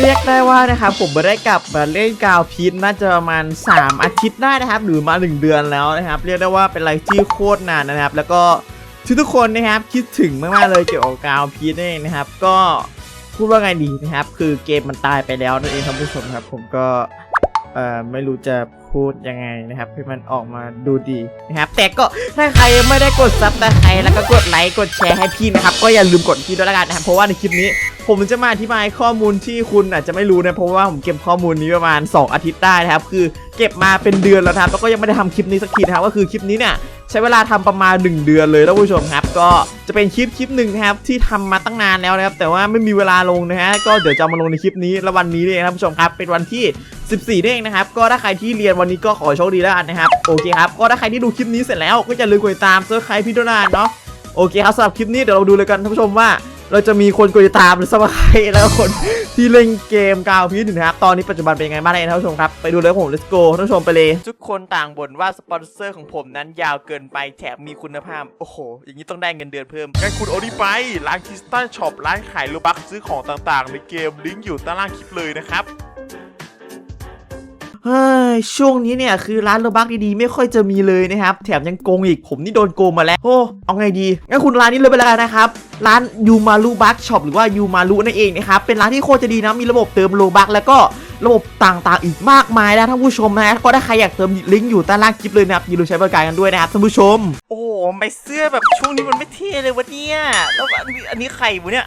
เรียกได้ว่านะครับผมไม่ได้กลับมาเล่นกาวพีชน่าจะประมาณ 3 อาทิตย์ได้นะครับ หรือมา 1 เดือนแล้วนะครับ เรียกได้ว่าเป็นอะไรที่โคตรนานนะครับ แล้วก็ทุกทุกคนนะครับคิดถึงมากๆเลยเกี่ยวกับกาวพีชนั่นะครับ ก็พูดว่าไงดีนะครับ คือเกมมันตายไปแล้วนั่นเองท่านผู้ชมครับ ผมก็เอ่อไม่รู้จะพูดยังไงนะครับให้มันออกมาดูดีนะครับ แต่ก็ถ้าใครไม่ได้กดซับตะไคร้แล้วก็กดไลค์กดแชร์ให้พี่นะครับ ก็อย่าลืมกดพี่ด้วยละกันนะครับเพราะว่าในคลิปนี้ ผมจะมาอธิบายข้อมูลที่คุณอาจจะไม่รู้นะเพราะว่าผมเก็บข้อมูลนี้ประมาณ 2 อาทิตย์ได้นะครับ คือเก็บมาเป็นเดือนแล้วครับแล้วก็ยังไม่ได้ทำคลิปนี้สักทีนะครับก็คือคลิปนี้เนี่ยใช้เวลาทำประมาณ 1 เดือนเลยท่านผู้ชมครับ ก็จะเป็นคลิปคลิปหนึ่งนะครับที่ทำมาตั้งนานแล้วนะครับ แต่ว่าไม่มีเวลาลงนะฮะก็เดี๋ยวจะมาลงในคลิปนี้และวันนี้เลยนะครับผู้ชมครับ เป็นวันที่ 14นี่เองนะครับ ก็ถ้าใครที่เรียนวันนี้ก็ขอโชคดีแล้วกันนะครับโอเคครับก็ถ้าใครที่ดูคลิปนี้เสร็จแล้วก็อย่าลืมกดติดตามเซิร์ฟใครพี่ดนานเนาะโอเคครับสำหรับคลิปนี้เดี๋ยวเราดูเลยกันท่านผู้ชมว่า เราจะมีคนกดติดตามหรือสมัครใครแล้วคนที่เล่นเกมกาวพีชนะครับ ตอนนี้ปัจจุบันเป็นยังไงบ้างท่านผู้ชมครับ ไปดูเลยครับผม let's go ท่านผู้ชมไปเลย ทุกคนต่างบ่นว่าสปอนเซอร์ของผมนั้นยาวเกินไปแถมมีคุณภาพ โอ้โห อย่างนี้ต้องได้เงินเดือนเพิ่มงั้นคุณโอดีไป ร้านคริสตัลช็อปร้านขายโลบักซื้อของต่างๆ ในเกมลิงก์อยู่ใต้ล่างคลิปเลยนะครับเฮ้ยช่วงนี้เนี่ยคือร้านโลบักดีๆไม่ค่อยจะมีเลยนะครับ แถมยังโกงอีกผมนี่โดนโกงมาแล้วโอ้เอาไงดีงั้นคุณร้านนี้เลยไปแล้วกันนะครับ ร้านยูมารุบักช็อปหรือว่ายูมารุนั่นเองนะครับเป็นร้านที่โคตรจะดีนะมีระบบเติมโลบักแล้วก็ระบบต่างๆ อีกมากมายนะท่านผู้ชมนะก็ถ้าใครอยากเติมลิงก์อยู่ใต้ล่างคลิปเลยนะครับอย่าลืมใช้บริการกันด้วยนะครับท่านผู้ชม โอ้โหไม่เสื้อแบบช่วงนี้มันไม่เท่เลยวะเนี่ยแล้วอันนี้ใครวะเนี่ย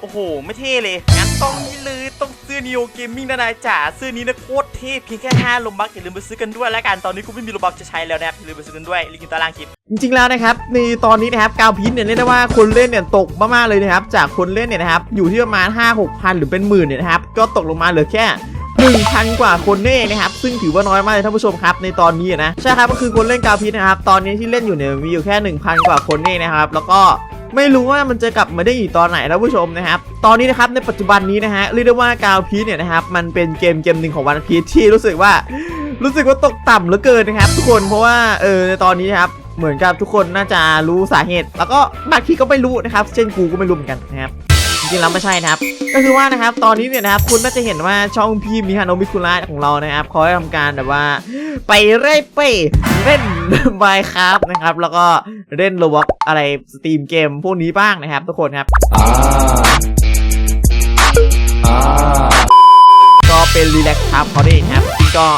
โอ้โห ไม่เท่เลยงั้นต้องนี่เลยต้อง อ Neo Gaming นะนายจ๋าเสื้อนี้นะโคตรเท่เพียงแค่5โลบักอย่าลืมไปซื้อกันด้วยแล้วกัน ตอนนี้กูไม่มีโลบักจะใช้แล้วนะครับอย่าลืมไปซื้อกันด้วยลิงก์อยู่ใต้ล่างคลิป จริงๆแล้วนะครับในตอนนี้นะครับกาวพิษเนี่ยเรียกได้ว่าคนเล่นเนี่ยตกมากๆเลยนะครับจากคนเล่นเนี่ยนะครับอยู่ที่ประมาณ 5 6พันหรือเป็นหมื่นเนี่ยนะครับก็ตกลงมาเหลือแค่1,000 กว่าคนเนี่เองนะครับ ซึ่งถือว่าน้อยมากเลยท่านผู้ชมครับ ในตอนนี้นะ ใช่ครับ ก็คือคนเล่นกาพิษนะครับ ตอนนี้ที่เล่นอยู่เนี่ยมีอยู่แค่ 1,000 กว่าคนนี่นะครับ แล้วก็ ไม่รู้ว่ามันจะกลับมาได้อีกตอนไหนนะผู้ชมนะครับ ตอนนี้นะครับในปัจจุบันนี้นะฮะเรียกได้ว่ากาวพีชเนี่ยนะครับมันเป็นเกมเกมหนึ่งของวันพีชที่รู้สึกว่ารู้สึกว่าตกต่ำเหลือเกินนะครับทุกคนเพราะว่าเออในตอนนี้นะครับเหมือนกับทุกคนน่าจะรู้สาเหตุ แล้วก็บางทีก็ไม่รู้นะครับ เช่นกูก็ไม่รู้เหมือนกันนะครับ ริงๆแล้วไม่ใช่นะครับ ก็คือว่านะครับตอนนี้เนี่ยนะครับคุณน่าจะเห็นว่าช่องพี่มิฮาโนมิคุระของเรานะครับเขาได้ทำการแบบว่า ไปเร่เป้เล่นไมครับนะครับ แล้วก็เล่นโรบออะไรสตรีมเกมพวกนี้บ้างนะครับ ทุกคนครับก็เป็นรีแลกซ์ครับเขาได้นะครับจริงๆก็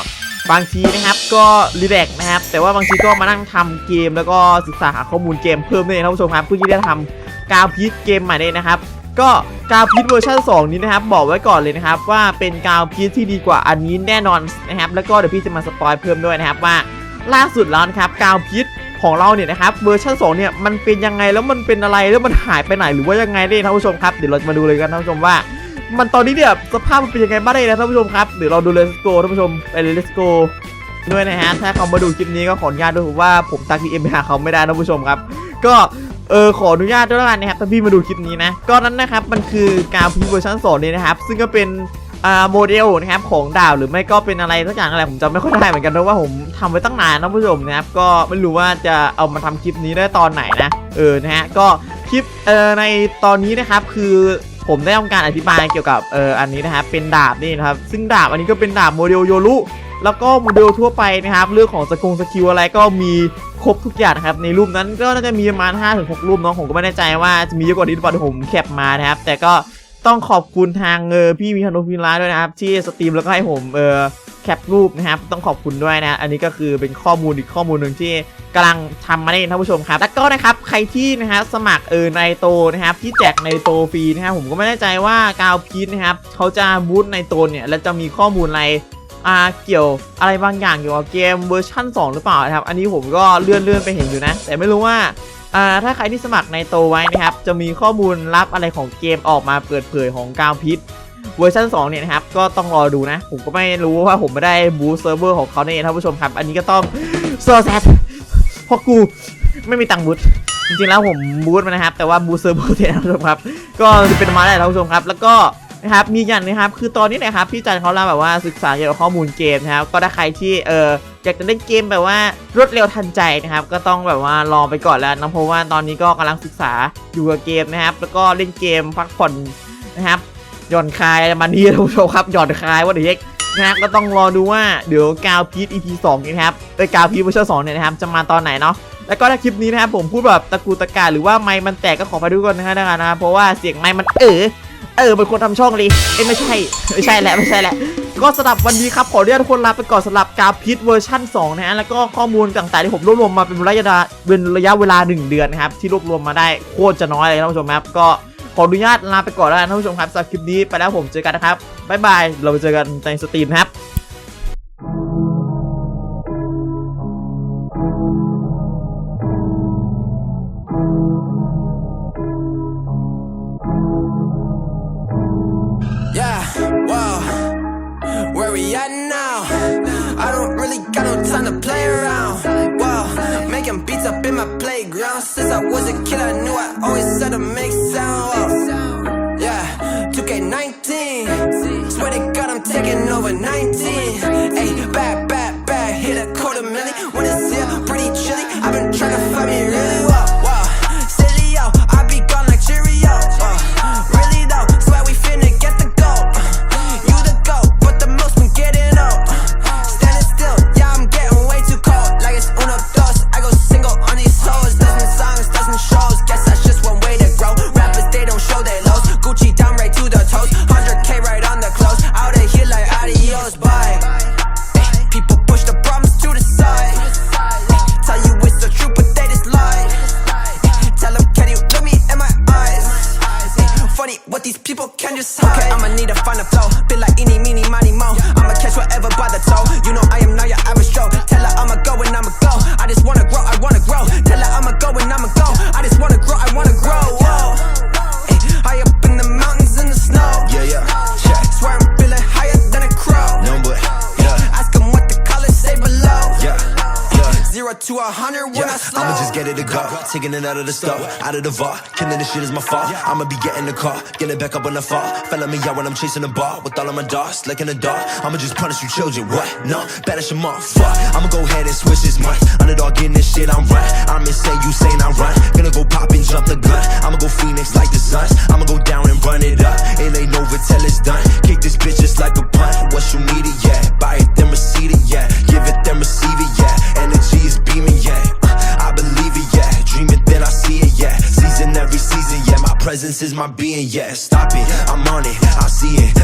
บางทีนะครับก็รีแลกนะครับ แต่ว่าบางทีก็มานั่งทำเกมแล้วก็ศึกษาหาข้อมูลเกมเพิ่มด้วยนะท่านผู้ชมครับเพื่อที่จะทำกาวพีชเกมใหม่ได้นะครับ ก็กาวพีชเวอร์ชัน2 นี้นะครับ บอกไว้ก่อนเลยนะครับ ว่าเป็นกาวพีชที่ดีกว่าอันนี้แน่นอนนะครับ แล้วก็เดี๋ยวพี่จะมาสปอยเพิ่มด้วยนะครับว่าล่าสุดแล้วนะครับกาวพิษของเราเนี่ยนะครับเวอร์ชัน2เนี่ยมันเป็นยังไงแล้วมันเป็นอะไรแล้วมันหายไปไหนหรือว่ายังไงได้ท่านผู้ชมครับเดี๋ยวเราจะมาดูเลยกันท่านผู้ชมว่า มันตอนนี้เนี่ยสภาพมันเป็นยังไงบ้างได้นะท่านผู้ชมครับเดี๋ยวเราดูเลย let's go ท่านผู้ชมไปเลย let's go ด้วยนะฮะถ้าเขามาดูคลิปนี้ก็ขออนุญาตด้วยผมว่าผมตักดีเอ็มไปหาเขาไม่ได้ท่านผู้ชมครับ ก็ เออขออนุญาตด้วยล้วกันนะครับถ้าพี่มาดูคลิปนี้นะก็นั้นนะครับมันคือกาวพีเวอร์ชัน2เนี่ยนะครับ ซึ่งก็เป็นอ่าโมเดลนะครับของดาวหรือไม่ก็เป็นอะไรสักอย่างอะไรผมจำไม่ค่อยได้เหมือนกันเพราะว่าผมทำไว้ตั้งนานนะผู้ชมนะครับก็ไม่รู้ว่าจะเอามาทำคลิปนี้ได้ตอนไหนนะเออนะฮะก็คลิปเอ่อในตอนนี้นะครับคือผมได้ทำการอธิบายเกี่ยวกับเอ่ออันนี้นะครับเป็นดาบนี่นะครับซึ่งดาบอันนี้ก็เป็นดาบโมเดลโยรุ แล้วก็โมเดลทั่วไปนะครับ เรื่องของสกงสกิลอะไรก็มีครบทุกอย่างนะครับ ในรูปนั้นก็น่าจะมีประมาณ 5-6 รูปเนาะผมก็ไม่แน่ใจว่าจะมีเยอะกว่านี้หรือเปล่าผมแคปมานะครับ แต่ก็ต้องขอบคุณทางเออพี่มีฮานุพิลาด้วยนะครับ ที่สตรีมแล้วก็ให้ผมเออแคปรูปนะครับ ต้องขอบคุณด้วยนะ อันนี้ก็คือเป็นข้อมูลอีกข้อมูลหนึ่งที่กำลังทำมาได้ท่านผู้ชมครับ แล้วก็นะครับใครที่นะฮะสมัครเออในโตนะครับ ที่แจกในโตฟรีนะครับผมก็ไม่แน่ใจว่ากาวพีทนะครับเขาจะบูตในโตเนี่ยแล้วจะมีข้อมูลอะไร อ่าเกี่ยวอะไรบางอย่างเกี่ยวกับเกมเวอร์ชั่น 2 หรือเปล่านะครับ อันนี้ผมก็เลื่อนเลื่อนๆไปเห็นอยู่นะ แต่ไม่รู้ว่าอ่าถ้าใครที่สมัครในโตไว้นะครับ จะมีข้อมูลลับอะไรของเกมออกมาเปิดเผยของกาวพิษเวอร์ชัน2 เนี่ยนะครับ ก็ต้องรอดูนะ ผมก็ไม่รู้ว่าผมไม่ได้บูสเซิร์ฟเวอร์ของเขาเนี่ยท่านผู้ชมครับ อันนี้ก็ต้องโซแซดเพราะกูไม่มีตังค์บูทจริงๆแล้วผมบูทมานะครับ แต่ว่าบูสเซิร์ฟเวอร์เนี่ยท่านผู้ชมครับ ก็จะเป็นมาได้ท่านผู้ชมครับ แล้วก็ นะครับมีอย่างนะครับคือตอนนี้นะครับพี่จันเขาเล่าแบบว่าศึกษาเกี่ยวกับข้อมูลเกมนะครับก็ถ้าใครที่เอออยากจะเล่นเกมแบบว่ารวดเร็วทันใจนะครับ ก็ต้องแบบว่ารอไปก่อนแล้วนะเพราะว่าตอนนี้ก็กำลังศึกษาอยู่กับเกมนะครับ แล้วก็เล่นเกมพักผ่อนนะครับหย่อนคลายมานี่ท่านผู้ชมครับหย่อนคลายว่าเด็กนะก็ต้องรอดูว่าเดี๋ยวกาวพีท EP 2นี่นะครับเอ้กาวพีทเวอร์ชัน2เนี่ยนะครับจะมาตอนไหนเนาะแล้วก็ถ้าคลิปนี้นะครับผมพูดแบบตะกูตะการหรือว่าไมค์มันแตกก็ขอไปดูก่อนนะฮะนะครับเพราะว่าเสียงไมค์มันเออ เออเป็นคนทำช่องเลยเอ้ยไม่ใช่ ไม่ใช่แหละ ไม่ใช่แหละ ก็สำหรับวันนี้ครับ ขออนุญาตทุกคนลาไปก่อนสำหรับกาพิษเวอร์ชั่น 2 นะฮะ แล้วก็ข้อมูลต่างๆที่ผมรวบรวมมาเป็นระยะเป็นระยะเวลา 1 เดือนนะครับ ที่รวบรวมมาได้โคตรจะน้อยเลยท่านผู้ชมครับ ก็ขออนุญาตลาไปก่อนแล้วท่านผู้ชมครับสำหรับคลิปนี้ไปแล้วผมเจอกันนะครับบ๊ายบาย เราไปเจอกันในสตรีมครับ up in my playground. Since I was a kid, I knew I always had a make these people can just hide. Okay, I'ma need to find a flow. Be like eeny, meeny, miny, mo. I'ma catch whatever by the toe. I'ma just get it to. Taking it out of the store, out of the vault. Killing this shit is my fault. I'ma be getting the car, getting back up on the fall. Fella me out when I'm chasing the ball with all of my dogs, like in the dark. I'ma just punish you children. What? No, banish them all. Fuck. I'ma go ahead and switch this month. Underdog getting this shit, I'm right. I'm insane, you saying I run. Gonna go pop and jump the gun. I'ma go Phoenix like the Suns. I'ma go down and run it up. my being, yeah, stop it, I'm on it, I see it.